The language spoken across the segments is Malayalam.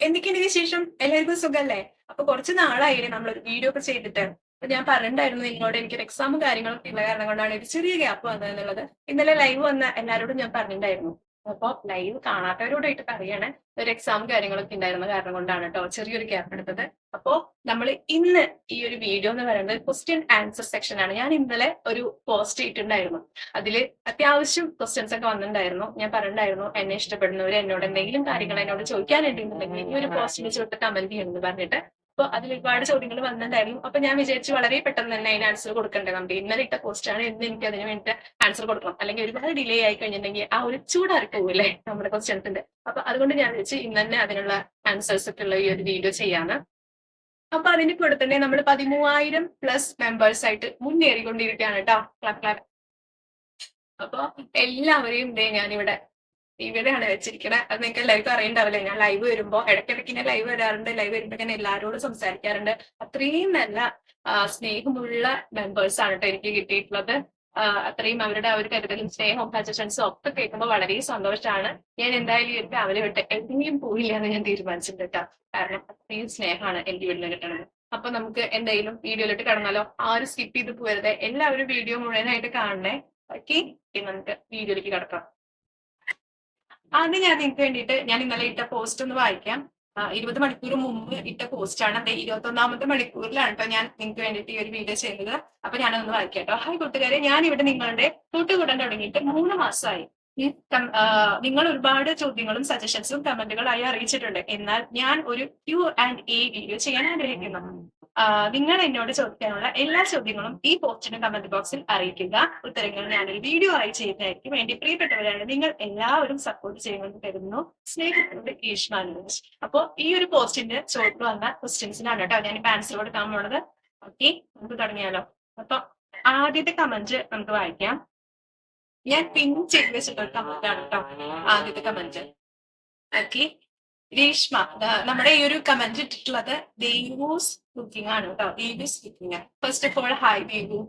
എന്തൊക്കെയാണ് വിശേഷം? എല്ലാവർക്കും സുഖല്ലേ? അപ്പൊ കുറച്ച് നാളായില്ലേ നമ്മളൊരു വീഡിയോ ഒക്കെ ചെയ്തിട്ട്. അപ്പൊ ഞാൻ പറഞ്ഞിട്ടുണ്ടായിരുന്നു നിങ്ങളോട് എനിക്കൊരു എക്സാമും കാര്യങ്ങളൊക്കെ ഉള്ള കാരണം കൊണ്ടാണ് ഒരു ചെറിയ ഗ്യാപ്പ് വന്നത് എന്നുള്ളത് ഇന്നലെ ലൈവ് വന്ന എല്ലാവരോടും ഞാൻ പറഞ്ഞിട്ടുണ്ടായിരുന്നു. അപ്പൊ ലൈവ് കാണാത്തവരോടായിട്ട് പറയാണ് ഒരു എക്സാം കാര്യങ്ങളൊക്കെ ഉണ്ടായിരുന്ന കാരണം കൊണ്ടാണ് കേട്ടോ ചെറിയൊരു ഗ്യാപ്പ് എടുത്തത്. അപ്പോ നമ്മൾ ഇന്ന് ഈ ഒരു വീഡിയോ എന്ന് പറയുന്നത് ക്വസ്റ്റ്യൻ ആൻസർ സെക്ഷൻ ആണ്. ഞാൻ ഇന്നലെ ഒരു പോസ്റ്റ് ചെയ്തിട്ടുണ്ടായിരുന്നു അതിൽ അത്യാവശ്യം ക്വസ്റ്റ്യൻസ് ഒക്കെ വന്നിട്ടുണ്ടായിരുന്നു. ഞാൻ പറഞ്ഞിട്ടുണ്ടായിരുന്നു എന്നെ ഇഷ്ടപ്പെടുന്നവർ എന്നോട് എന്തെങ്കിലും കാര്യങ്ങൾ എന്നോട് ചോദിക്കാനുണ്ടെന്നുണ്ടെങ്കിൽ ഈ ഒരു പോസ്റ്റിന് ചോദിച്ചിട്ട് കമന്റ് ചെയ്യണമെന്ന് പറഞ്ഞിട്ട്. അപ്പൊ അതിൽ ഒരുപാട് ചോദ്യങ്ങൾ വന്നിട്ടുണ്ടായിരുന്നു അപ്പൊ ഞാൻ വിചാരിച്ചു വളരെ പെട്ടെന്ന് തന്നെ അതിന് ആൻസർ കൊടുക്കണ്ടേ നമുക്ക്. ഇന്നലെ ഇട്ട ആണ് ഇന്ന് എനിക്ക് അതിന് വേണ്ടി ആൻസർ കൊടുക്കണം. അല്ലെങ്കിൽ ഒരുപാട് ഡിലേ ആയി കഴിഞ്ഞിട്ടുണ്ടെങ്കിൽ ആ ഒരു ചൂടാറി നമ്മുടെ ക്വസ്റ്റ്യൻസിന്റെ അപ്പൊ അതുകൊണ്ട് ഞാൻ വിളിച്ച് ഇന്ന് തന്നെ അതിനുള്ള ആൻസേഴ്സ് ഒക്കെ ഉള്ള ഈ ഒരു വീഡിയോ ചെയ്യാണ് അപ്പൊ അതിന്റെ കൂടെ തന്നെ നമ്മൾ പതിമൂവായിരം പ്ലസ് മെമ്പേഴ്സ് ആയിട്ട് മുന്നേറിക്കൊണ്ടിരിക്കുകയാണ് കേട്ടോ ക്ലാപ്പ് ക്ലാപ്പ് അപ്പൊ എല്ലാവരെയും ഞാൻ ഞാനിവിടെ ഇവിടെയാണ് വെച്ചിരിക്കുന്നത് അത് നിങ്ങൾക്ക് എല്ലാവർക്കും അറിയണ്ടാവില്ലേ? ഞാൻ ലൈവ് വരുമ്പോൾ ഇടയ്ക്കിടയ്ക്ക് ഞാൻ ലൈവ് വരാറുണ്ട്. ലൈവ് വരുമ്പോൾ ഞാൻ എല്ലാവരോടും സംസാരിക്കാറുണ്ട്. അത്രയും നല്ല സ്നേഹമുള്ള മെമ്പേഴ്സ് ആണ് കേട്ടോ എനിക്ക് കിട്ടിയിട്ടുള്ളത്. അത്രയും അവരുടെ ആ ഒരു കരുതലും സ്നേഹവും സജഷൻസും ഒക്കെ കേൾക്കുമ്പോൾ വളരെ സന്തോഷമാണ് ഞാൻ എന്തായാലും ഈ രാവിലെ വിട്ട് എവിടെയും പോയില്ല എന്ന് ഞാൻ തീരുമാനിച്ചിട്ടുണ്ട് കേട്ടോ കാരണം അത്രയും സ്നേഹമാണ് എനിക്ക് വീട്ടിൽ കിട്ടുന്നത്. അപ്പൊ നമുക്ക് എന്തായാലും വീഡിയോയിലോട്ട് കടന്നാലോ? ആരും സ്കിപ്പ് ചെയ്ത് പോരുത് എല്ലാവരും വീഡിയോ മുഴുവനായിട്ട് കാണണേ. ഓക്കെ നമുക്ക് വീഡിയോയിലേക്ക് കിടക്കാം. ആദ്യം ഞാൻ നിങ്ങൾക്ക് വേണ്ടിയിട്ട് ഞാൻ ഇന്നലെ ഇട്ട പോസ്റ്റ് ഒന്ന് വായിക്കാം. ഇരുപത് മണിക്കൂർ മുമ്പ് ഇട്ട പോസ്റ്റ് ആണ്. അതെ ഇരുപത്തി ഒന്നാമത്തെ മണിക്കൂറിലാണ് കേട്ടോ ഞാൻ നിങ്ങൾക്ക് വേണ്ടിയിട്ട് ഈ ഒരു വീഡിയോ ചെയ്യുന്നത്. അപ്പൊ ഞാനൊന്ന് വായിക്കാം കേട്ടോ ഹായ് കൂട്ടുകാരെ ഞാൻ ഇവിടെ നിങ്ങളുടെ കൂട്ടുകൂടാൻ തുടങ്ങിയിട്ട് മൂന്ന് മാസമായി. ഈ നിങ്ങൾ ഒരുപാട് ചോദ്യങ്ങളും സജഷൻസും കമന്റുകളായി അറിയിച്ചിട്ടുണ്ട്. എന്നാൽ ഞാൻ ഒരു ക്യു ആൻഡ് എ വീഡിയോ ചെയ്യാൻ ആഗ്രഹിക്കുന്നു. നിങ്ങൾ എന്നോട് ചോദിക്കാനുള്ള എല്ലാ ചോദ്യങ്ങളും ഈ പോസ്റ്റിന് കമന്റ് ബോക്സിൽ അറിയിക്കുക. ഉത്തരങ്ങൾ ഞാനൊരു വീഡിയോ ആയി ചെയ്യുന്നതായിരിക്കും. വേണ്ടി പ്രിയപ്പെട്ടവരാണ് നിങ്ങൾ എല്ലാവരും സപ്പോർട്ട് ചെയ്യുമെന്ന് കരുതുന്നു. സ്നേഹത്തോട് ഈശ്മാനുസ് അപ്പോ ഈ ഒരു പോസ്റ്റിന്റെ ചോദ്യം വന്ന ക്വസ്റ്റ്യൻസിനാണ് കേട്ടോ ഞാൻ ഇപ്പൊ ആൻസർ കൊടുക്കാൻ പോണത്. ഓക്കെ നമുക്ക് തുടങ്ങിയാലോ. അപ്പൊ ആദ്യത്തെ കമന്റ് നമുക്ക് വായിക്കാം. ഞാൻ പിൻ ചെയ്ത് വെച്ചിട്ടുണ്ട് കമന്റ് ആണ് കേട്ടോ ആദ്യത്തെ കമന്റ് ഓക്കെ രേഷ്മ നമ്മുടെ ഈ ഒരു കമന്റ് ഇട്ടിട്ടുള്ളത് ദേവൂസ് കുക്കിംഗ് ആണ് കേട്ടോ Devu's cooking first of all hi Devu.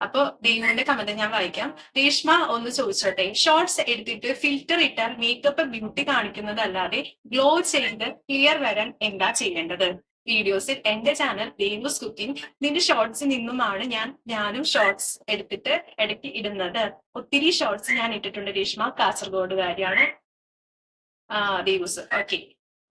അപ്പൊ ദേവുവിന്റെ കമന്റ് ഞാൻ വായിക്കാം. രേഷ്മ ഒന്ന് ചോദിച്ചോട്ടെ. ഷോർട്സ് എടുത്തിട്ട് ഫിൽറ്റർ ഇട്ടാൽ മേക്കപ്പ് ബ്യൂട്ടി കാണിക്കുന്നതല്ലാതെ ഗ്ലോ ചെയ്ത് ക്ലിയർ വരാൻ എന്താ ചെയ്യേണ്ടത്? വീഡിയോസിൽ എന്റെ ചാനൽ ദേവൂസ് കുക്കിംഗ് നിന്റെ ഷോർട്സിൽ നിന്നുമാണ് ഞാൻ ഞാനും ഷോർട്സ് എടുത്തിട്ട് ഇടയ്ക്ക് ഇടുന്നത്. ഒത്തിരി ഷോർട്സ് ഞാൻ ഇട്ടിട്ടുണ്ട് രേഷ്മ കാസർഗോഡുകാരിയാണ് ആ ദേവൂസ് ഓക്കെ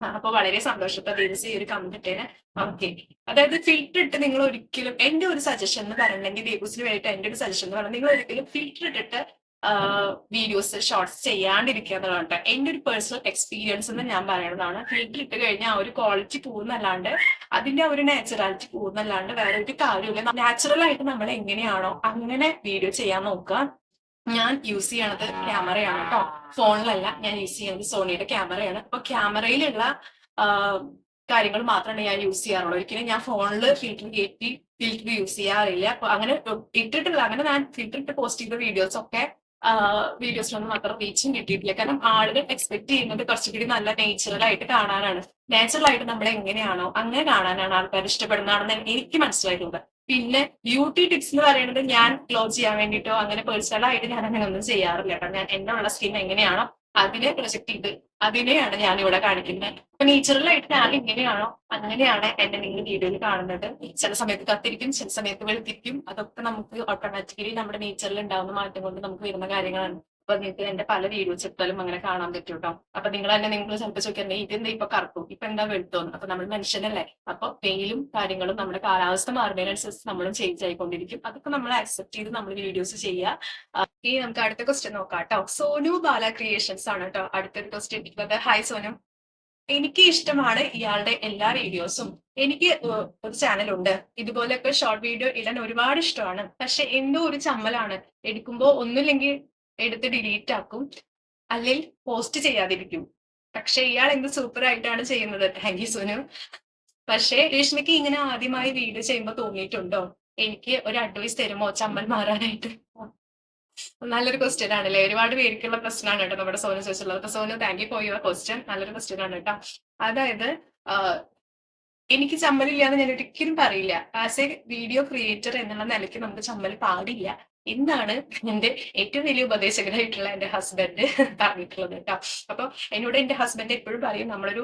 അപ്പൊ വളരെ സന്തോഷത്തെ ദേവൂസ് ഈ ഒരു കമ്പറ്റേന് ഓക്കെ അതായത് ഫിൽറ്റർ ഇട്ട് നിങ്ങൾ ഒരിക്കലും എന്റെ ഒരു സജഷൻ എന്ന് പറഞ്ഞിട്ടുണ്ടെങ്കിൽ ദേവൂസിന് വേണ്ടിയിട്ട് എന്റെ ഒരു സജഷൻ എന്ന് പറഞ്ഞാൽ നിങ്ങൾ ഒരിക്കലും ഫിൽറ്റർ ഇട്ടിട്ട് വീഡിയോസ് ഷോർട്സ് ചെയ്യാണ്ടിരിക്കുക എന്നുള്ളതാണ്. എന്റെ ഒരു പേഴ്സണൽ എക്സ്പീരിയൻസ് എന്ന് ഞാൻ പറയുന്നതാണ്. ഫിൽറ്റർ ഇട്ട് കഴിഞ്ഞാൽ ആ ഒരു ക്വാളിറ്റി പോകുന്നല്ലാണ്ട് അതിന്റെ ആ ഒരു നാച്ചുറാലിറ്റി പോകുന്നല്ലാണ്ട് വേറെ ഒരു കാര്യമില്ല നാച്ചുറൽ ആയിട്ട് നമ്മൾ എങ്ങനെയാണോ അങ്ങനെ വീഡിയോ ചെയ്യാൻ നോക്കുക. ഞാൻ യൂസ് ചെയ്യണത് ക്യാമറയാണ് കേട്ടോ ഫോണിലല്ല ഞാൻ യൂസ് ചെയ്യുന്നത് സോണിയുടെ ക്യാമറയാണ്. അപ്പൊ ക്യാമറയിലുള്ള കാര്യങ്ങൾ മാത്രമാണ് ഞാൻ യൂസ് ചെയ്യാറുള്ളൂ. ഒരിക്കലും ഞാൻ ഫോണിൽ ഫിൽറ്റർ കയറ്റി ഫിൽറ്റർ യൂസ് ചെയ്യാറില്ല. അപ്പൊ അങ്ങനെ ഇട്ടിട്ടില്ല അങ്ങനെ ഞാൻ ഫിൽറ്റർ ഇട്ട് പോസ്റ്റ് ചെയ്ത വീഡിയോസ് ഒക്കെ വീഡിയോസിലൊന്നും അത്ര റീച്ചും കിട്ടിയിട്ടില്ല. കാരണം ആളുകൾ എക്സ്പെക്ട് ചെയ്യുന്നത് കുറച്ചുകൂടി നല്ല നേച്ചുറൽ ആയിട്ട് കാണാനാണ്. നാച്ചുറൽ ആയിട്ട് നമ്മൾ എങ്ങനെയാണോ അങ്ങനെ കാണാനാണ് ആൾക്കാർ ഇഷ്ടപ്പെടുന്നതാണെന്ന് എനിക്ക് മനസ്സിലായിട്ടുണ്ട്. പിന്നെ ബ്യൂട്ടി ടിപ്സ് എന്ന് പറയുന്നത് ഞാൻ ക്ലോസ് ചെയ്യാൻ വേണ്ടിയിട്ടോ അങ്ങനെ പേഴ്സണൽ ആയിട്ട് ഞാൻ അങ്ങനെ ഒന്നും ചെയ്യാറില്ല. കേട്ടോ ഞാൻ എന്നുള്ള സ്കിൻ എങ്ങനെയാണോ അതിനെ പ്രൊജക്ട് ചെയ്ത് അതിനെയാണ് ഞാൻ ഇവിടെ കാണിക്കുന്നത്. അപ്പൊ നേച്ചുറൽ ഞാൻ ഇങ്ങനെയാണോ? അങ്ങനെയാണ് എന്നെ നിങ്ങൾ വീഡിയോയിൽ കാണുന്നത്. ചില സമയത്ത് കത്തിരിക്കും ചില സമയത്ത് വെളുത്തിരിക്കും. അതൊക്കെ നമുക്ക് ഓട്ടോമാറ്റിക്കലി നമ്മുടെ നേച്ചറിൽ ഉണ്ടാവുന്ന മാറ്റം കൊണ്ട് നമുക്ക് വരുന്ന കാര്യങ്ങളാണ്. അപ്പൊ നിങ്ങൾക്ക് എന്റെ പല വീഡിയോസ് എടുത്താലും അങ്ങനെ കാണാൻ പറ്റും കേട്ടോ അപ്പൊ നിങ്ങൾ തന്നെ നിങ്ങൾ ചിലപ്പോൾ ചോദിക്കുന്നത് ഇതെന്താ ഇപ്പൊ കറക്കും ഇപ്പൊ എന്താ വെളുത്തോന്ന്? അപ്പൊ നമ്മൾ മനുഷ്യനല്ലേ? അപ്പൊ വെയിലും കാര്യങ്ങളും നമ്മുടെ കാലാവസ്ഥ മാറുന്നതിനനുസരിച്ച് നമ്മളും ചേഞ്ച് ആയിക്കൊണ്ടിരിക്കും. അതൊക്കെ നമ്മൾ അക്സെപ്റ്റ് ചെയ്ത് നമ്മൾ വീഡിയോസ് ചെയ്യുക. ഇനി നമുക്ക് അടുത്ത ക്വസ്റ്റ്യൻ നോക്കാം കേട്ടോ സോനു ബാല ക്രിയേഷൻസ് ആണ് കേട്ടോ അടുത്തൊരു ക്വസ്റ്റ്യൻ ഇരിക്കുന്നത്. ഹായ് സോനു. എനിക്ക് ഇഷ്ടമാണ് ഇയാളുടെ എല്ലാ വീഡിയോസും എനിക്ക് ഒരു ചാനലുണ്ട് ഇതുപോലെയൊക്കെ ഷോർട്ട് വീഡിയോ ഇടാൻ ഒരുപാട് ഇഷ്ടമാണ്. പക്ഷെ എന്തോ ഒരു ചമ്മലാണ്. എടുക്കുമ്പോൾ ഒന്നുമില്ലെങ്കിൽ എടുത്ത് ഡിലീറ്റ് ആക്കും. അല്ലെങ്കിൽ പോസ്റ്റ് ചെയ്യാതിരിക്കും. പക്ഷെ ഇയാൾ എന്ത് സൂപ്പർ ആയിട്ടാണ് ചെയ്യുന്നത്? താങ്ക് യു സുനു പക്ഷേ രേഷ്മയ്ക്ക് ഇങ്ങനെ ആദ്യമായി വീഡിയോ ചെയ്യുമ്പോൾ തോന്നിയിട്ടുണ്ടോ? എനിക്ക് ഒരു അഡ്വൈസ് തരുമോ? ചമ്മൽ മാറാനായിട്ട്. നല്ലൊരു ക്വസ്റ്റ്യൻ ആണല്ലേ? ഒരുപാട് പേർക്കുള്ള പ്രശ്നമാണ് കേട്ടോ നമ്മുടെ സോനു ചോദിച്ചുള്ളത് അപ്പൊ Sonu thank you for your question നല്ലൊരു ക്വസ്റ്റ്യൻ ആണ് കേട്ടോ. അതായത് എനിക്ക് ചമ്മലില്ല എന്ന് ഞാൻ ഒരിക്കലും പറയില്ല. ആസ് എ വീഡിയോ ക്രിയേറ്റർ എന്നുള്ള നിലയ്ക്ക് നമുക്ക് ചമ്മൽ പാടില്ല. എന്നാണ് എന്റെ ഏറ്റവും വലിയ ഉപദേശകരായിട്ടുള്ള എന്റെ ഹസ്ബൻഡ് പറഞ്ഞിട്ടുള്ളത് കേട്ടോ. അപ്പൊ എന്നോട് എന്റെ ഹസ്ബൻഡ് എപ്പോഴും പറയും നമ്മളൊരു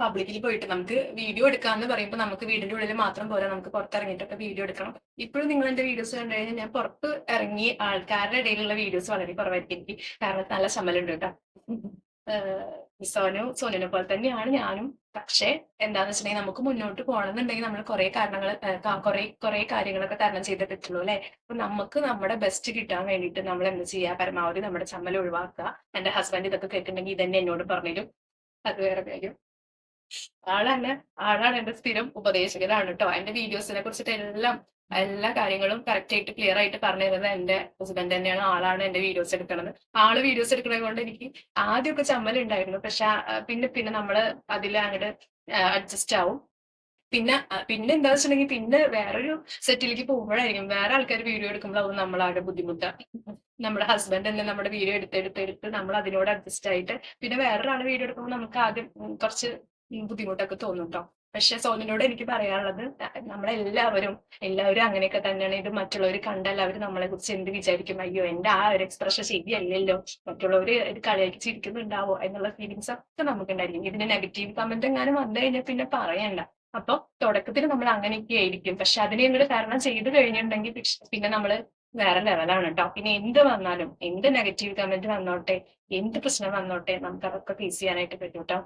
പബ്ലിക്കിൽ പോയിട്ട് നമുക്ക് വീഡിയോ എടുക്കാന്ന് പറയുമ്പോൾ നമുക്ക് വീടിന്റെ ഉള്ളിൽ മാത്രം പോരാ നമുക്ക് പുറത്തിറങ്ങിയിട്ടൊക്കെ വീഡിയോ എടുക്കണം. ഇപ്പോഴും നിങ്ങൾ എന്റെ വീഡിയോസ് കണ്ടു കഴിഞ്ഞാൽ ഞാൻ പുറത്ത് ഇറങ്ങി ആൾക്കാരുടെ ഇടയിലുള്ള വീഡിയോസ് വളരെ കുറവായിരിക്കും എനിക്ക്. കാരണം നല്ല ശമലുണ്ട് കേട്ടോ. സോനു സോനുവിനെ പോലെ തന്നെയാണ് ഞാനും. പക്ഷേ എന്താന്ന് വെച്ചിട്ടുണ്ടെങ്കിൽ നമുക്ക് മുന്നോട്ട് പോകണമെന്നുണ്ടെങ്കിൽ നമ്മൾ കുറെ കാരണങ്ങൾ കുറെ കുറെ കാര്യങ്ങളൊക്കെ തരണം ചെയ്തേ പറ്റുള്ളൂ അല്ലെ? അപ്പൊ നമുക്ക് നമ്മുടെ ബെസ്റ്റ് കിട്ടാൻ വേണ്ടിയിട്ട് നമ്മൾ എന്ത് ചെയ്യുക? പരമാവധി നമ്മുടെ ചമ്മൽ ഒഴിവാക്കുക. എന്റെ ഹസ്ബൻഡ് ഇതൊക്കെ കേൾക്കുന്നുണ്ടെങ്കിൽ ഇതന്നെ എന്നോട് പറഞ്ഞിരും അത് വേറെ കാര്യം. ആളാണ് ആളാണ് എന്റെ സ്ഥിരം ഉപദേശകനാണ് കേട്ടോ. എന്റെ വീഡിയോസിനെ കുറിച്ചിട്ട് എല്ലാം എല്ലാ കാര്യങ്ങളും കറക്റ്റ് ആയിട്ട് ക്ലിയർ ആയിട്ട് പറഞ്ഞു തരുന്നത് എന്റെ ഹസ്ബൻഡ് തന്നെയാണ് ആളാണ് എന്റെ വീഡിയോസ് എടുക്കുന്നത്. ആൾ വീഡിയോസ് എടുക്കുന്നത് കൊണ്ട് എനിക്ക് ആദ്യമൊക്കെ ചമ്മലുണ്ടായിരുന്നു. പക്ഷെ പിന്നെ പിന്നെ നമ്മൾ അതിൽ അങ്ങോട്ട് അഡ്ജസ്റ്റ് ആവും. പിന്നെ പിന്നെ എന്താ വെച്ചിട്ടുണ്ടെങ്കിൽ പിന്നെ വേറൊരു സെറ്റിലേക്ക് പോകുമ്പോഴായിരിക്കും. വേറെ ആൾക്കാർ വീഡിയോ എടുക്കുമ്പോൾ എടുക്കുമ്പോഴാവും നമ്മളാകെ ബുദ്ധിമുട്ടാ. നമ്മുടെ ഹസ്ബൻഡ് തന്നെ നമ്മുടെ വീഡിയോ എടുത്തെടുത്ത് എടുത്ത് നമ്മൾ അതിനോട് അഡ്ജസ്റ്റ് ആയിട്ട് പിന്നെ വേറൊരാൾ വീഡിയോ എടുക്കുമ്പോൾ നമുക്ക് ആദ്യം കുറച്ച് ബുദ്ധിമുട്ടൊക്കെ തോന്നും കേട്ടോ പക്ഷെ സോനിനോട് എനിക്ക് പറയാനുള്ളത് നമ്മളെല്ലാവരും എല്ലാവരും അങ്ങനെയൊക്കെ തന്നെയാണ്. ഇത് മറ്റുള്ളവർ കണ്ടാൽ അവർ നമ്മളെ കുറിച്ച് എന്ത് വിചാരിക്കും? അയ്യോ എന്റെ ആ ഒരു എക്സ്പ്രഷൻ ശരിയല്ലല്ലോ. മറ്റുള്ളവർ ഇത് കളിയാക്കി ചിരിക്കുന്നുണ്ടാവോ എന്നുള്ള ഫീലിങ്സ് ഒക്കെ നമുക്കുണ്ടായിരിക്കും. ഇതിന് നെഗറ്റീവ് കമന്റ് എങ്ങാനും വന്നു കഴിഞ്ഞാൽ പിന്നെ പറയണ്ട. അപ്പൊ തുടക്കത്തിൽ നമ്മൾ അങ്ങനെയൊക്കെ ആയിരിക്കും. പക്ഷെ അതിനെ ഇങ്ങോട്ട് തരണം ചെയ്തു കഴിഞ്ഞിട്ടുണ്ടെങ്കിൽ പിന്നെ നമ്മൾ വേറെ ലെവലാണ് കേട്ടോ പിന്നെ എന്ത് വന്നാലും എന്ത് നെഗറ്റീവ് കമന്റ് വന്നോട്ടെ എന്ത് പ്രശ്നം വന്നോട്ടെ നമുക്ക് അതൊക്കെ ഫേസ് ചെയ്യാനായിട്ട് പറ്റും കേട്ടോ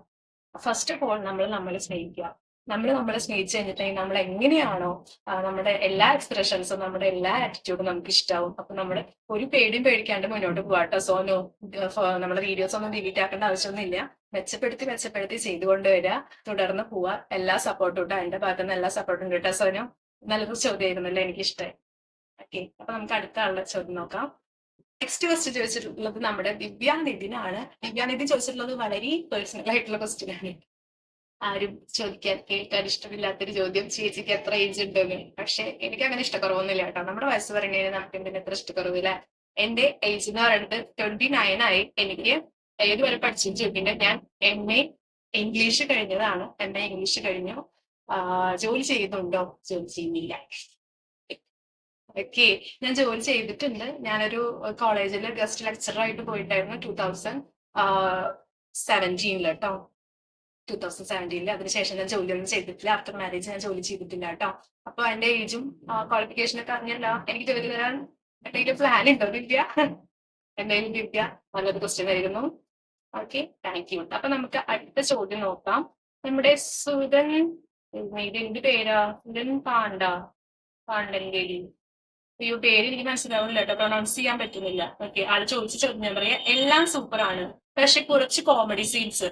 ഫസ്റ്റ് ഓഫ് ഓൾ നമ്മൾ നമ്മളെ സ്നേഹിക്കുക. നമ്മൾ നമ്മളെ സ്നേഹിച്ചു കഴിഞ്ഞിട്ടുണ്ടെങ്കിൽ നമ്മൾ എങ്ങനെയാണോ നമ്മുടെ എല്ലാ എക്സ്പ്രഷൻസും നമ്മുടെ എല്ലാ ആറ്റിറ്റ്യൂഡും നമുക്ക് ഇഷ്ടാവും. അപ്പൊ നമ്മൾ ഒരു പേടിയും പേടിക്കാണ്ട് മുന്നോട്ട് പോവാട്ടോ. സോനോ നമ്മുടെ വീഡിയോസ് ഒന്നും ഡിലീറ്റ് ആക്കേണ്ട ആവശ്യമൊന്നുമില്ല. മെച്ചപ്പെടുത്തി മെച്ചപ്പെടുത്തി ചെയ്തുകൊണ്ട് വരിക തുടർന്ന് പോവാ. എല്ലാ സപ്പോർട്ടും കേട്ടോ എന്റെ ഭാഗത്ത് നിന്ന് എല്ലാ സപ്പോർട്ടും കേട്ടോ. സോനു നല്ലൊരു ചോദ്യമായിരുന്നല്ലോ എനിക്ക് ഇഷ്ടമായി ഓക്കെ അപ്പൊ നമുക്ക് അടുത്ത ആളുടെ ചോദ്യം നോക്കാം. നെക്സ്റ്റ് ക്വസ്റ്റ്യൻ ചോദിച്ചിട്ടുള്ളത് നമ്മുടെ ദിവ്യാനിധിനാണ്. ദിവ്യാനിധി ചോദിച്ചിട്ടുള്ളത് വളരെ പേഴ്സണൽ ആയിട്ടുള്ള ക്വസ്റ്റ്യൻ ആണ്. ആരും ചോദിക്കാൻ കേൾക്കാൻ ഇഷ്ടമില്ലാത്തൊരു ചോദ്യം ചേച്ചിക്ക് എത്ര ഏജ് ഉണ്ടെന്ന്. പക്ഷെ എനിക്ക് അങ്ങനെ ഇഷ്ടക്കുറവൊന്നുമില്ല കേട്ടോ. നമ്മുടെ വയസ്സ് പറഞ്ഞതിന് നമുക്ക് എന്തിന് എത്ര ഇഷ്ടക്കുറവില്ല എന്റെ ഏജ് എന്ന് പറയുന്നത് ട്വന്റി നയൻ ആയി എനിക്ക് ഏത് വരെ പഠിച്ചു ചോദിക്കുന്നത് ഞാൻ എം എ ഇംഗ്ലീഷ് കഴിഞ്ഞതാണ്. എം എ ഇംഗ്ലീഷ് കഴിഞ്ഞു. ജോലി ചെയ്യുന്നുണ്ടോ? ജോലി ചെയ്യുന്നില്ല. ഓക്കെ ഞാൻ ജോലി ചെയ്തിട്ടുണ്ട്. ഞാനൊരു കോളേജിൽ ഗസ്റ്റ് ലെക്ചറായിട്ട് പോയിട്ടായിരുന്നു ടൂ തൗസൻഡ് സെവന്റീനിൽ കേട്ടോ. ടൂ തൗസൻഡ് സെവന്റീനിൽ അതിനുശേഷം ഞാൻ ജോലിയൊന്നും ചെയ്തിട്ടില്ല. ആഫ്റ്റർ മാരേജ് ഞാൻ ജോലി ചെയ്തിട്ടില്ല കേട്ടോ അപ്പൊ എന്റെ ഏജും ക്വാളിഫിക്കേഷനൊക്കെ അറിഞ്ഞല്ല. എനിക്ക് ജോലി തരാൻ എന്തെങ്കിലും പ്ലാൻ ഉണ്ടോ ദിവ്യ? എന്തെങ്കിലും ദിവ്യ? നല്ലൊരു ക്വസ്റ്റ്യൻ ആയിരുന്നു. ഓക്കെ താങ്ക് യു അപ്പൊ നമുക്ക് അടുത്ത ചോദ്യം നോക്കാം. നമ്മുടെ സുധൻ ഇതിന്റെ പേരാ? സുധൻ പാണ്ട പാണ്ടങ്കേരി അയ്യോ പേര് എനിക്ക് മനസ്സിലാവുന്നില്ല കേട്ടോ പ്രൊണൗൺസ് ചെയ്യാൻ പറ്റുന്നില്ല. ഓക്കെ ആൾ ചോദിച്ച ചോദ്യം ഞാൻ പറയാം. എല്ലാം സൂപ്പറാണ് പക്ഷെ കുറച്ച് കോമഡി സീൻസ്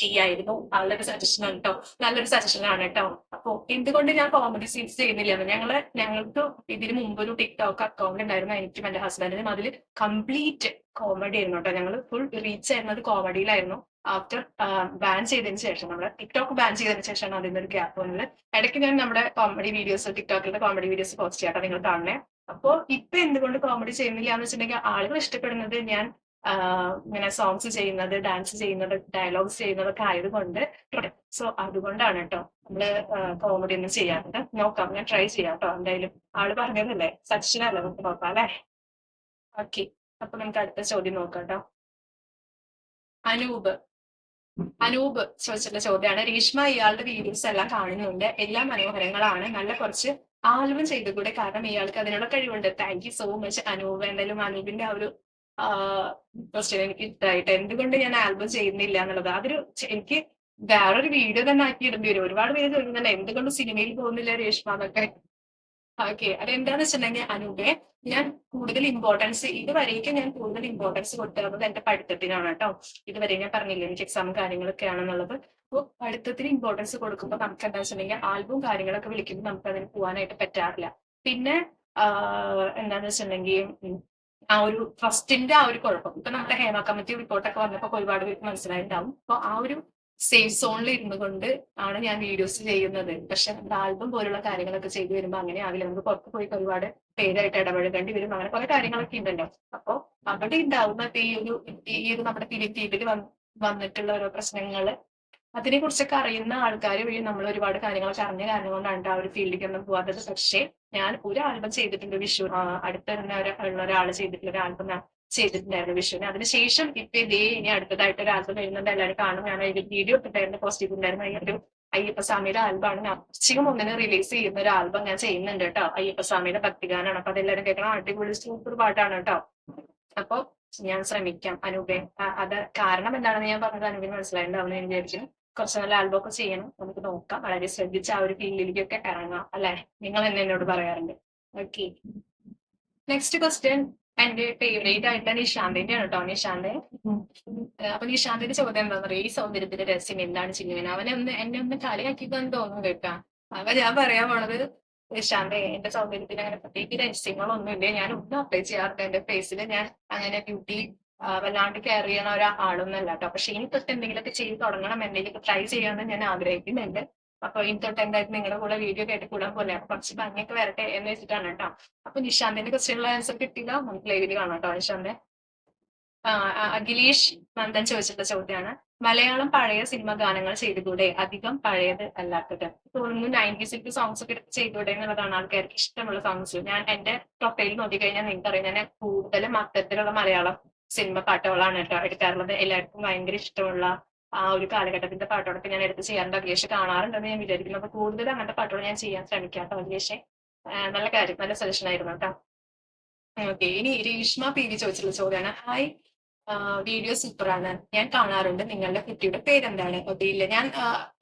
ചെയ്യായിരുന്നു. നല്ലൊരു സജഷൻ ആണ് കേട്ടോ നല്ലൊരു സജഷൻ ആണ് കേട്ടോ അപ്പൊ എന്തുകൊണ്ട് ഞാൻ കോമഡി സീൻസ് ചെയ്യുന്നില്ല? ഞങ്ങൾ ഞങ്ങൾക്ക് ഇതിന് മുമ്പ് ഒരു ടിക്ടോക്ക് അക്കൗണ്ട് ഉണ്ടായിരുന്നു. എനിക്കും എന്റെ ഹസ്ബൻഡിനും അതിൽ കംപ്ലീറ്റ് കോമഡി ആയിരുന്നു കേട്ടോ ഞങ്ങൾ ഫുൾ റീച്ച് ആയിരുന്നത് കോമഡിയിലായിരുന്നു ആഫ്റ്റർ ബാൻ ചെയ്തതിന് ശേഷം നമ്മുടെ ടിക്ടോക്ക് ബാൻ ചെയ്തതിന് ശേഷമാണ് അതിൽ നിന്നൊരു ഗ്യാപ്പ് വന്നത്. ഇടയ്ക്ക് ഞാൻ നമ്മുടെ കോമഡി വീഡിയോസ് ടിക്ടോക്കിലെ കോമഡി വീഡിയോസ് പോസ്റ്റ് ചെയ്യാട്ടോ നിങ്ങൾ കാണണേ. അപ്പോ ഇപ്പൊ എന്തുകൊണ്ട് കോമഡി ചെയ്യുന്നില്ല എന്ന് വെച്ചിട്ടുണ്ടെങ്കിൽ ആളുകൾ ഇഷ്ടപ്പെടുന്നത് ഞാൻ ഇങ്ങനെ സോങ്സ് ചെയ്യുന്നത് ഡാൻസ് ചെയ്യുന്നത് ഡയലോഗ്സ് ചെയ്യുന്നതൊക്കെ ആയതുകൊണ്ട് സോ അതുകൊണ്ടാണ് കേട്ടോ നമ്മൾ കോമഡി ഒന്നും ചെയ്യാറുണ്ട് നോക്കാം ഞാൻ ട്രൈ ചെയ്യാം കേട്ടോ എന്തായാലും ആൾ പറഞ്ഞതല്ലേ? സച്ചിനല്ല നമുക്ക് നോക്കാം അല്ലേ? ഓക്കെ അപ്പൊ നമുക്ക് അടുത്ത ചോദ്യം നോക്കാം കേട്ടോ അനൂപ്. അനൂപ് ചോദിച്ചിട്ടുള്ള ചോദ്യമാണ് രീഷ്മ ഇയാളുടെ വീഡിയോസ് എല്ലാം കാണുന്നുണ്ട്. എല്ലാം മനോഹരങ്ങളാണ്. നല്ല കുറച്ച് ആൽബം ചെയ്തുകൂടെ. കാരണം ഇയാൾക്ക് അതിനുള്ള കഴിവുണ്ട്. Thank you so much Anoop. എന്തായാലും അനൂപിന്റെ ആ ഒരു ക്വസ്റ്റ്യൻ എനിക്ക് ഇഷ്ടമായിട്ട് എന്തുകൊണ്ട് ഞാൻ ആൽബം ചെയ്യുന്നില്ല എന്നുള്ളത്. അതൊരു എനിക്ക് വേറൊരു വീഡിയോ തന്നെ ആക്കി ഇടേണ്ടി വരും. ഒരുപാട് പേര് ചോദിക്കുന്നുണ്ട് എന്തുകൊണ്ട് സിനിമയിൽ പോകുന്നില്ല രേഷ്മ എന്നൊക്കെ. ഓക്കെ അതെന്താന്ന് വെച്ചിട്ടുണ്ടെങ്കിൽ അനൂപെ ഞാൻ കൂടുതൽ ഇമ്പോർട്ടൻസ് ഇതുവരേക്കും ഞാൻ കൂടുതൽ ഇമ്പോർട്ടൻസ് കൊടുത്തിരുന്നത് എന്റെ പഠിത്തത്തിനാണ് കേട്ടോ. ഇതുവരെ ഞാൻ പറഞ്ഞില്ല എനിക്ക് എക്സാം കാര്യങ്ങളൊക്കെ ആണെന്നുള്ളത് അപ്പോൾ പഠിത്തത്തിന് ഇമ്പോർട്ടൻസ് കൊടുക്കുമ്പോൾ നമുക്ക് എന്താ വെച്ചിട്ടുണ്ടെങ്കിൽ ആൽബം കാര്യങ്ങളൊക്കെ വിളിക്കുമ്പോൾ നമുക്ക് അതിന് പോകാനായിട്ട് പറ്റാറില്ല. പിന്നെ എന്താന്ന് വെച്ചിട്ടുണ്ടെങ്കിൽ ആ ഒരു ട്രസ്റ്റിന്റെ ആ ഒരു കുഴപ്പം. ഇപ്പൊ നമ്മുടെ ഹേമ കമ്മിറ്റി റിപ്പോർട്ടൊക്കെ വന്നപ്പോൾ ഒരുപാട് പേർക്ക് മനസ്സിലായിട്ടുണ്ടാവും. അപ്പൊ ആ ഒരു സേഫ് സോണിൽ ഇരുന്നു കൊണ്ട് ആണ് ഞാൻ വീഡിയോസ് ചെയ്യുന്നത്. പക്ഷെ ആൽബം പോലുള്ള കാര്യങ്ങളൊക്കെ ചെയ്തു വരുമ്പോൾ അങ്ങനെ ആവില്ല. നമുക്ക് പുറത്ത് പോയി ഒരുപാട് പേരായിട്ട് ഇടപഴകേണ്ടി വരും. അങ്ങനെ കുറെ കാര്യങ്ങളൊക്കെ ഉണ്ടല്ലോ. അപ്പൊ അവിടെ ഉണ്ടാവുന്ന ഈ ഒരു ഈ ഒരു നമ്മുടെ ഫിലിം ടീമിൽ വന്നിട്ടുള്ള ഓരോ പ്രശ്നങ്ങൾ അതിനെ കുറിച്ചൊക്കെ അറിയുന്ന ആൾക്കാർ വഴി നമ്മൾ ഒരുപാട് കാര്യങ്ങളൊക്കെ അറിഞ്ഞ കാരണം കൊണ്ടാണ് ആ ഒരു ഫീൽഡിലേക്ക് ഒന്നും പോകാത്തത് പക്ഷേ ഞാൻ ഒരു ആൽബം ചെയ്തിട്ടുണ്ട് വിഷു. അടുത്ത ഉള്ള ഒരാൾ ചെയ്തിട്ടുള്ള ഒരു ആൽബം ചെയ്തിട്ടുണ്ടായിരുന്നു വിഷുവിന്. അതിനുശേഷം ഇപ്പൊ ഇതേ ഇനി അടുത്തതായിട്ട് ഒരു ആൽബം വരുന്നുണ്ട്. എല്ലാവരും കാണും ഞാൻ അതിൽ വീഡിയോ ഇട്ടിട്ടായിരുന്നു പോസ്റ്റ് ചെയ്തിട്ടുണ്ടായിരുന്നു. ഒരു അയ്യപ്പസ്വാമിയുടെ ആൽബമാണ്. വൃശ്ചികം ഒന്നിന് റിലീസ് ചെയ്യുന്ന ഒരു ആൽബം ഞാൻ ചെയ്യുന്നുണ്ട് കേട്ടോ അയ്യപ്പസ്വാമിയുടെ ഭക്തിഗാനാണ് അപ്പൊ അതെല്ലാവരും കേൾക്കണം. അടിപൊളി സൂപ്പർ പാട്ടാണ് കേട്ടോ അപ്പൊ ഞാൻ ശ്രമിക്കാം അനൂപെ. അത് കാരണം എന്താണെന്ന് ഞാൻ പറഞ്ഞത് അനൂപിന് മനസ്സിലായിട്ടുണ്ടാവും എന്ന് വിചാരിക്കുന്നു. കുറച്ച് നല്ല ആൽബം ഒക്കെ ചെയ്യണം. നമുക്ക് നോക്കാം. വളരെ ശ്രദ്ധിച്ച് ആ ഒരു ഫീൽഡിലേക്കൊക്കെ ഇറങ്ങാം. അല്ലെ? നിങ്ങൾ തന്നെ എന്നോട് പറയാറുണ്ട്. ഓക്കെ. നെക്സ്റ്റ് ക്വസ്റ്റ്യൻ എന്റെ ഫേവറേറ്റ് ആയിട്ട് നിശാന്തിന്റെ ആണ് കേട്ടോ നിശാന്ത്. ഏഹ് അപ്പൊ നിശാന്തിന്റെ ചോദ്യം എന്താണെന്ന് പറയുക ഈ സൗന്ദര്യത്തിന്റെ രഹസ്യം എന്താണ് ചിങ്ങുവിന് അവനെ ഒന്ന് എന്നെ ഒന്ന് കളിയാക്കിക്കാന്ന് തോന്നുന്നു കേട്ടാ. അപ്പൊ ഞാൻ പറയാൻ പോണത് നിശാന്തെ എന്റെ സൗന്ദര്യത്തിന് അങ്ങനെ പ്രത്യേകിച്ച് രഹസ്യങ്ങളൊന്നും ഇല്ല ഞാൻ ഒന്നും അപ്ലൈ ചെയ്യാറില്ല. എന്റെ ഫേസിൽ ഞാൻ അങ്ങനെ ബ്യൂട്ടി വല്ലാണ്ട് കെയർ ചെയ്യുന്ന ഒരാളൊന്നും അല്ല കേട്ടോ പക്ഷെ ഇനി തൊട്ട് എന്തെങ്കിലുമൊക്കെ ചെയ്ത് തുടങ്ങണം എന്തെങ്കിലുമൊക്കെ ട്രൈ ചെയ്യാമെന്ന് ഞാൻ ആഗ്രഹിക്കുന്നുണ്ട്. അപ്പൊ ഇനി തൊട്ട് എന്തായാലും നിങ്ങളുടെ കൂടെ വീഡിയോ കേട്ട് കൂടാൻ പോലെ. അപ്പൊ കുറച്ച് ഭംഗിയൊക്കെ വരട്ടെ എന്ന് വെച്ചിട്ടാണ് കേട്ടോ അപ്പൊ നിശാന്തിന്റെ ക്വസ്റ്റ്യനുള്ള ആൻസർ കിട്ടിയില്ല നമുക്ക് ലൈവിൽ കാണാം കേട്ടോ ആ, അഖിലേഷ് നന്ദൻ ചോദിച്ചിട്ടുള്ള ചോദ്യമാണ് മലയാളം പഴയ സിനിമ ഗാനങ്ങൾ ചെയ്തുകൂടെ? അധികം പഴയത് അല്ലാത്തത്. തോന്നുന്നു നയന്റീസിലേക്ക് സോങ്സ് ഒക്കെ എടുത്ത് ചെയ്തുകൂടെ എന്നുള്ളതാണ് ആൾക്കാർക്ക് ഇഷ്ടമുള്ള സോങ്സ് ഞാൻ എന്റെ പ്രൊഫൈൽ നോക്കിക്കഴിഞ്ഞാൽ നിങ്ങൾക്ക് അറിയാം ഞാൻ കൂടുതലും അത്തരത്തിലുള്ള മലയാളം സിനിമ പാട്ടുകളാണ് കേട്ടോ എടുക്കാറുള്ളത്. എല്ലാവർക്കും ഭയങ്കര ഇഷ്ടമുള്ള ആ ഒരു കാലഘട്ടത്തിന്റെ പാട്ടുകളൊക്കെ ഞാൻ എടുത്ത് ചെയ്യാറുണ്ട്. അഖിലേഷ് കാണാറുണ്ടെന്ന് ഞാൻ വിചാരിക്കുന്നു. അപ്പൊ കൂടുതൽ അങ്ങനത്തെ പാട്ടുകൾ ഞാൻ ചെയ്യാൻ ശ്രമിക്കാം കേട്ടോ നല്ല കാര്യം നല്ല സജഷൻ ആയിരുന്നു കേട്ടോ. ഓക്കെ ഇനി രീഷ്മ പി വി ചോദിച്ചിട്ടുള്ള ചോദ്യമാണ് ഹായ്. വീഡിയോ സൂപ്പറാണ്. ഞാൻ കാണാറുണ്ട്. നിങ്ങളുടെ കുട്ടിയുടെ പേരെന്താണ്? ഓക്കെ ഇല്ല ഞാൻ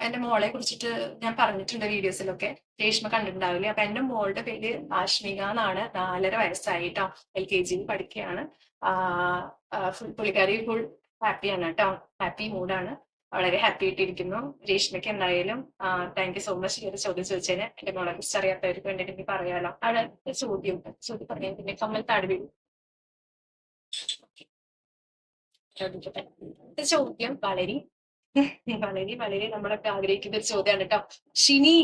എന്റെ മോളെ കുറിച്ചിട്ട് ഞാൻ പറഞ്ഞിട്ടുണ്ട് വീഡിയോസിലൊക്കെ. രേഷ്മ കണ്ടിട്ടുണ്ടാവില്ലേ? അപ്പൊ എന്റെ മോളുടെ പേര് ആഷ്മിക എന്നാണ്. നാലര വയസ്സായിട്ടോ എൽ കെ ജിയിൽ പഠിക്കുകയാണ്. പുള്ളിക്കാരി ഫുൾ ഹാപ്പിയാണ് കേട്ടോ. ഹാപ്പി മൂഡാണ് വളരെ ഹാപ്പി ആയിട്ടിരിക്കുന്നു. രേഷ്മയ്ക്ക് എന്തായാലും താങ്ക് യു സോ മച്ച് ഈ ഒരു ചോദ്യം ചോദിച്ചതിന്. എന്റെ മോളെ കുറിച്ച് അറിയാത്തവർക്ക് വേണ്ടി എനിക്ക് പറയാലോ. അവിടെ ചോദ്യം ചോദ്യം പറഞ്ഞു പിന്നെ കമ്മൽ താടി ചോദ്യം വളരെ വളരെ വളരെ നമ്മളൊക്കെ ആഗ്രഹിക്കുന്ന ഒരു ചോദ്യമാണ് കേട്ടോ. ഷിനി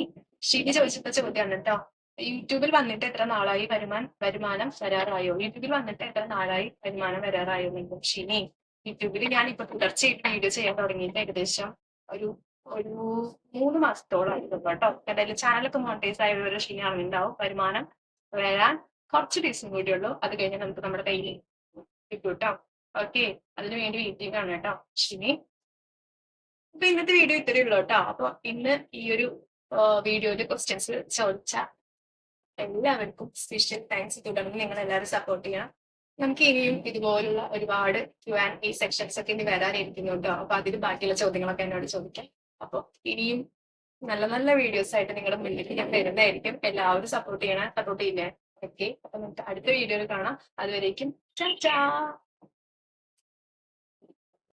ഷിനി ചോദിച്ചിട്ട ചോദ്യമാണ് കേട്ടോ. യൂട്യൂബിൽ വന്നിട്ട് എത്ര നാളായി വരുമാൻ വരുമാനം വരാറായോ? യൂട്യൂബിൽ വന്നിട്ട് എത്ര നാളായി വരുമാനം വരാറായോ ഷിനി യൂട്യൂബിൽ ഞാൻ ഇപ്പൊ തുടർച്ചയായിട്ട് വീഡിയോ ചെയ്യാൻ തുടങ്ങിയിട്ട് ഏകദേശം ഒരു ഒരു മൂന്ന് മാസത്തോളമായിരുന്നു കേട്ടോ. എന്തായാലും ചാനലൊക്കെ മോണിറ്റൈസ് ആയ ഒരു ഷിനി അറിഞ്ഞിട്ടുണ്ടാവും വരുമാനം വരാൻ കുറച്ച് ദിവസം കൂടിയുള്ളൂ അത് കഴിഞ്ഞ് നമുക്ക് നമ്മുടെ കയ്യിൽ കിട്ടും കേട്ടോ. ഓക്കെ അതിനു വേണ്ടി വെയിറ്റിംഗ് ആണ് കേട്ടോ ഷിനി. അപ്പൊ ഇന്നത്തെ വീഡിയോ ഇത്രയേ ഉള്ളൂ കേട്ടോ. അപ്പൊ ഇന്ന് ഈ ഒരു വീഡിയോയിൽ ക്വസ്റ്റ്യൻസ് ചോദിച്ച എല്ലാവർക്കും സ്പെഷ്യൽ താങ്ക്സ് തുടർന്ന് നിങ്ങൾ എല്ലാവരും സപ്പോർട്ട് ചെയ്യണം. നമുക്ക് ഇനിയും ഇതുപോലുള്ള ഒരുപാട് ക്യൂ ആൻഡ് ഈ സെക്ഷൻസ് ഒക്കെ ഇനി വരാനിരിക്കുന്നുണ്ട് അപ്പൊ അതിൽ ബാക്കിയുള്ള ചോദ്യങ്ങളൊക്കെ എന്നോട് ചോദിക്കാം. അപ്പൊ ഇനിയും നല്ല നല്ല വീഡിയോസ് ആയിട്ട് നിങ്ങളുടെ മുന്നിലേക്ക് ഞാൻ വരുന്നതായിരിക്കും. എല്ലാവരും സപ്പോർട്ട് ചെയ്യണം സപ്പോർട്ട് ചെയ്യില്ലേ? ഓക്കെ അപ്പൊ നമുക്ക് അടുത്ത വീഡിയോയിൽ കാണാം. അതുവരേക്കും